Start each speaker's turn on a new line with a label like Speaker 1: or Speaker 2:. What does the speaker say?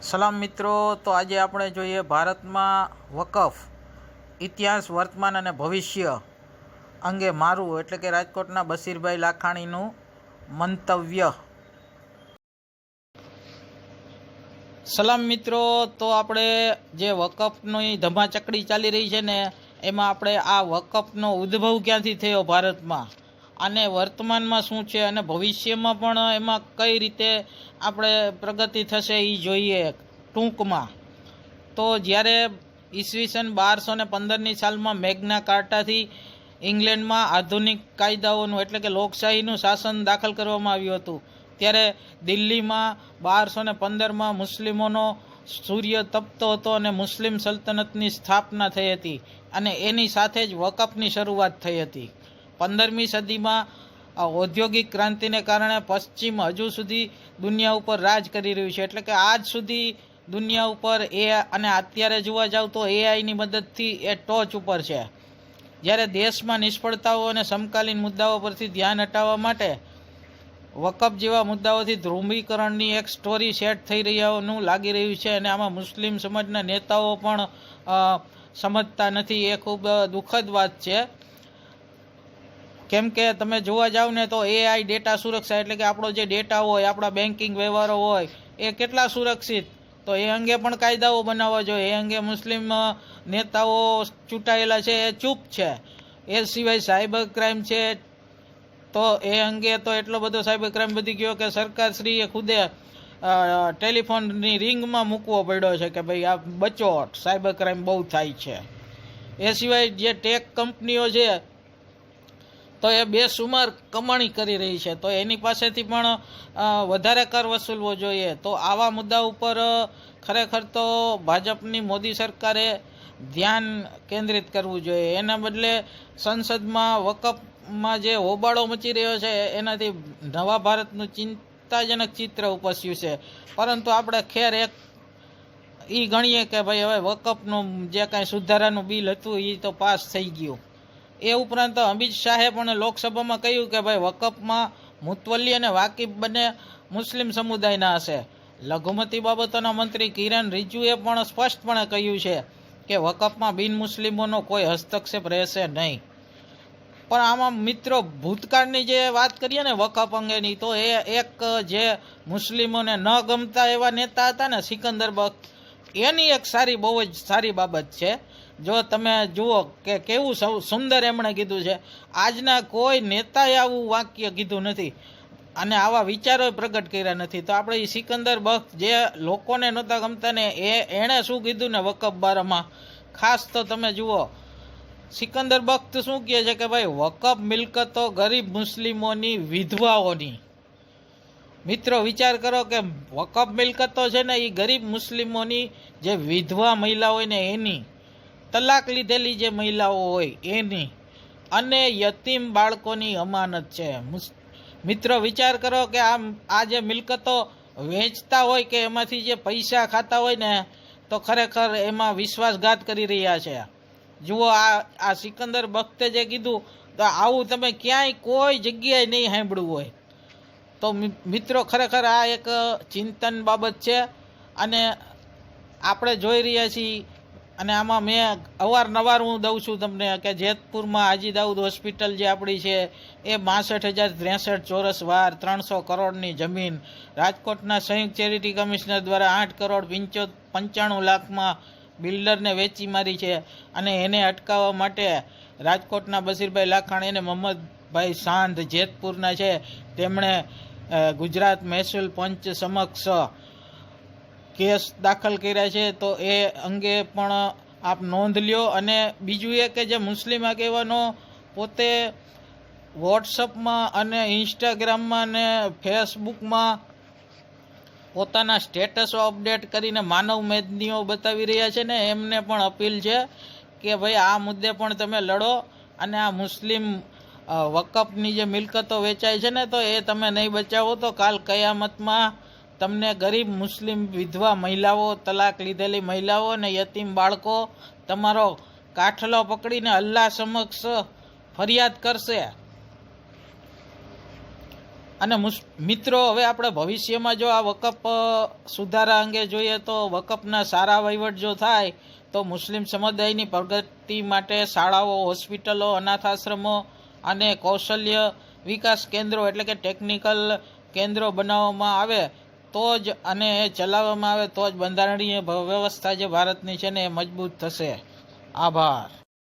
Speaker 1: સલામ મિત્રો, તો આજે આપણે જોઈએ ભારતમાં વકફ, ઇતિહાસ, વર્તમાન અને ભવિષ્ય અંગે મારું, એટલે કે રાજકોટના બશીરભાઈ લાખાણીનું મંતવ્ય. સલામ મિત્રો, તો આપણે જે વકફની ધમાચકડી ચાલી રહી છે ને, એમાં આપણે આ વકફનો ઉદ્ભવ ક્યાંથી થયો ભારતમાં? અને વર્તમાનમાં શું છે અને ભવિષ્યમાં પણ એમાં કઈ રીતે આપણે પ્રગતિ થશે એ જોઈએ ટૂંકમાં. તો જ્યારે ઈસવીસન બારસો ને પંદરની સાલમાં મેઘના કાર્ટાથી ઇંગ્લેન્ડમાં આધુનિક કાયદાઓનું એટલે કે લોકશાહીનું શાસન દાખલ કરવામાં આવ્યું હતું, ત્યારે દિલ્હીમાં બારસો ને પંદરમાં મુસ્લિમોનો સૂર્ય તપતો હતો અને મુસ્લિમ સલ્તનતની સ્થાપના થઈ હતી અને એની સાથે જ વકફની શરૂઆત થઈ હતી. પંદરમી સદીમાં ઔદ્યોગિક ક્રાંતિને કારણે પશ્ચિમ હજુ સુધી દુનિયા ઉપર રાજ કરી રહ્યું છે. એટલે કે આજ સુધી દુનિયા ઉપર એ અને અત્યારે જોવા જાવ તો એઆઈની મદદથી એ ટોચ ઉપર છે. જ્યારે દેશમાં નિષ્ફળતાઓ અને સમકાલીન મુદ્દાઓ પરથી ધ્યાન હટાવવા માટે વકફ જેવા મુદ્દાઓથી ધ્રુવીકરણની એક સ્ટોરી સેટ થઈ રહ્યાનું લાગી રહ્યું છે અને આમાં મુસ્લિમ સમાજના નેતાઓ પણ સમજતા નથી. એ ખૂબ દુઃખદ વાત છે. કેમ કે તમે જોવા જાવ ને તો એઆઈ ડેટા સુરક્ષા એટલે કે આપણો જે ડેટા હોય, આપણા બેન્કિંગ વ્યવહારો હોય, એ કેટલા સુરક્ષિત? તો એ અંગે પણ કાયદાઓ બનાવવા જોઈએ. એ અંગે મુસ્લિમ નેતાઓ ચૂંટાયેલા છે, એ ચૂપ છે. એ સિવાય સાયબર ક્રાઇમ છે. તો એ અંગે તો એટલો બધો સાયબર ક્રાઇમ વધી ગયો કે સરકારશ્રીએ ખુદે ટેલિફોનની રિંગમાં મૂકવો પડ્યો છે કે ભાઈ આ બચો. સાયબર ક્રાઇમ બહુ થાય છે. એ સિવાય જે ટેક કંપનીઓ છે તો એ બેસુમાર કમાણી કરી રહી છે. તો એની પાસેથી પણ વધારે કર વસૂલવો જોઈએ. તો આવા મુદ્દા ઉપર ખરેખર તો ભાજપની મોદી સરકારે ધ્યાન કેન્દ્રિત કરવું જોઈએ. એના બદલે સંસદમાં વકફમાં જે હોબાળો મચી રહ્યો છે, એનાથી નવા ભારતનું ચિંતાજનક ચિત્ર ઉપસ્યું છે. પરંતુ આપણે ખેર એક એ ગણીએ કે ભાઈ હવે વકફનું જે કાંઈ સુધારાનું બિલ હતું એ તો પાસ થઈ ગયું. એ ઉપરાંત અમિત શાહે પણ લોકસભામાં કહ્યું કે ભાઈ, વકફમાં મુતવલ્લી અને વાકિફ બંને મુસ્લિમ સમુદાયના હશે. લઘુમતી બાબતોના મંત્રી કિરણ રિજુએ પણ સ્પષ્ટપણે કહ્યું છે કે વકફમાં બિન મુસ્લિમોનો કોઈ હસ્તક્ષેપ રહેશે નહીં. પણ આમાં મિત્રો, ભૂતકાળની જે વાત કરીએ ને વકફ અંગેની, તો એ એક જે મુસ્લિમોને ન ગમતા એવા નેતા હતા ને, સિકંદર બખ્ત, એની એક સારી, બહુ જ સારી બાબત છે. જો તમે જુઓ કે કેવું સૌ સુંદર એમણે કીધું છે. આજના કોઈ નેતાએ આવું વાક્ય કીધું નથી. અને આવા વિચારો પ્રગટ કર્યા નથી. તો આપણે સિકંદર બખ્ત જે લોકોને નહોતા ગમતા ને એ એણે શું કીધું ને વકફ બારામાં? ખાસ તો તમે જુઓ, સિકંદર બખ્ત શું કહે છે કે ભાઈ, વકફ મિલકતો ગરીબ મુસ્લિમોની વિધવાઓની. મિત્રો, વિચાર કરો કે વકફ મિલકતો છે ને એ ગરીબ મુસ્લિમોની જે વિધવા મહિલા હોય ને એની તલાક લીધેલી જે મહિલાઓ હોય એની અને યતીમ બાળકોની અમાનત છે. મિત્રો વિચાર કરો કે આ આ જે મિલકતો વેચતા હોય કે એમાંથી જે પૈસા ખાતા હોય ને, તો ખરેખર એમાં વિશ્વાસઘાત કરી રહ્યા છે. જુઓ આ આ સિકંદર બખ્તે જે કીધું, તો આવું તમે ક્યાંય કોઈ જગ્યાએ નહીં સાંભળ્યું હોય. તો મિત્રો ખરેખર આ એક ચિંતન બાબત છે અને આપણે જોઈ રહ્યા છીએ અને આમાં મેં અવારનવાર હું દઉં છું તમને કે જેતપુરમાં હાજી દાઉદ હોસ્પિટલ જે આપણી છે, એ બાસઠ હજાર ત્રેસઠ ચોરસ વાર ત્રણસો કરોડની જમીન રાજકોટના સંયુક્ત ચેરિટી કમિશનર દ્વારા આઠ કરોડ પંચો, પંચાણું લાખમાં બિલ્ડરને વેચી મારી છે અને એને અટકાવવા માટે રાજકોટના બશીરભાઈ લાખાણી અને મોહમ્મદભાઈ સાંધ જેતપુરના છે. તેમણે ગુજરાત મહેસૂલ પંચ સમક્ષ કેસ દાખલ કર્યા છે, તો એ અંગે પણ આપ નોંધ લ્યો. અને બીજું એ કે જે મુસ્લિમ આગેવાનો પોતે વોટ્સઅપમાં અને ઇન્સ્ટાગ્રામમાં અને ફેસબુકમાં પોતાના સ્ટેટસો અપડેટ કરીને માનવ મેદનીઓ બતાવી રહ્યા છે ને, એમને પણ અપીલ છે કે ભાઈ આ મુદ્દે પણ તમે લડો અને આ મુસ્લિમ વકફની જે મિલકતો વેચાય છે ને, તો એ તમે નહીં બચાવો. તો કાલ કયામતમાં તમને ગરીબ મુસ્લિમ વિધવા મહિલાઓ તલાક લીધેલી મહિલાઓ અને યતીમ બાળકો તમારો કાઠલો પકડીને અલ્લાહ સમક્ષ ફરિયાદ કરશે. અને મિત્રો, હવે આપણે ભવિષ્યમાં જો આ વકફ સુધારા અંગે જોઈએ તો વકફના સારા વહીવટ જો થાય, તો મુસ્લિમ સમુદાયની પ્રગતિ માટે શાળાઓ, હોસ્પિટલો અનાથ આશ્રમો અને કૌશલ્ય વિકાસ કેન્દ્રો એટલે કે ટેકનિકલ કેન્દ્રો બનાવવામાં આવે તો જ અને એ ચલાવવામાં આવે તો જ બંધારણીય વ્યવસ્થા જે ભારતની છે ને એ મજબૂત થશે. આભાર.